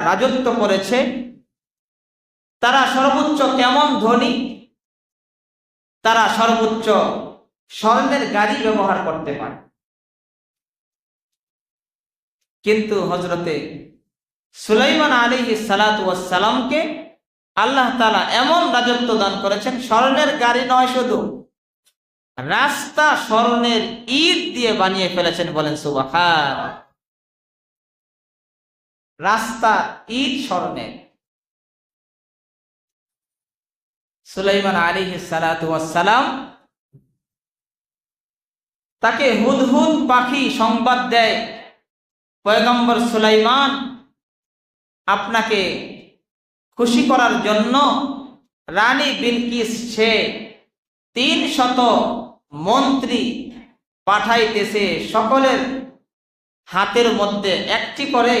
রাজত্ব করেছে, তারা সর্বোচ্চ কেমন ধনী? তারা সর্বোচ্চ স্বর্ণের গাড়ি ব্যবহার করতে পারে। কিন্তু হজরতে সুলাইমান আলী সালাতামকে আল্লাহ তালা এমন রাজত্ব দান করেছেন, স্বর্ণের গাড়ি নয় শুধু, রাস্তা স্বর্ণের ঈদ দিয়ে বানিয়ে ফেলেছেন বলেন সুবাহার রাস্তা ঈদ স্বর্ণের সুলাইমান আলী সালাম তাকে হুদহুদ পাখি সংবাদ দেয়, পয়গম্বর সুলাইমান, আপনাকে খুশি করার জন্য রানী বিলকিস সে তিন শত মন্ত্রী পাঠাইতেছে সকলের হাতের মধ্যে একটি করে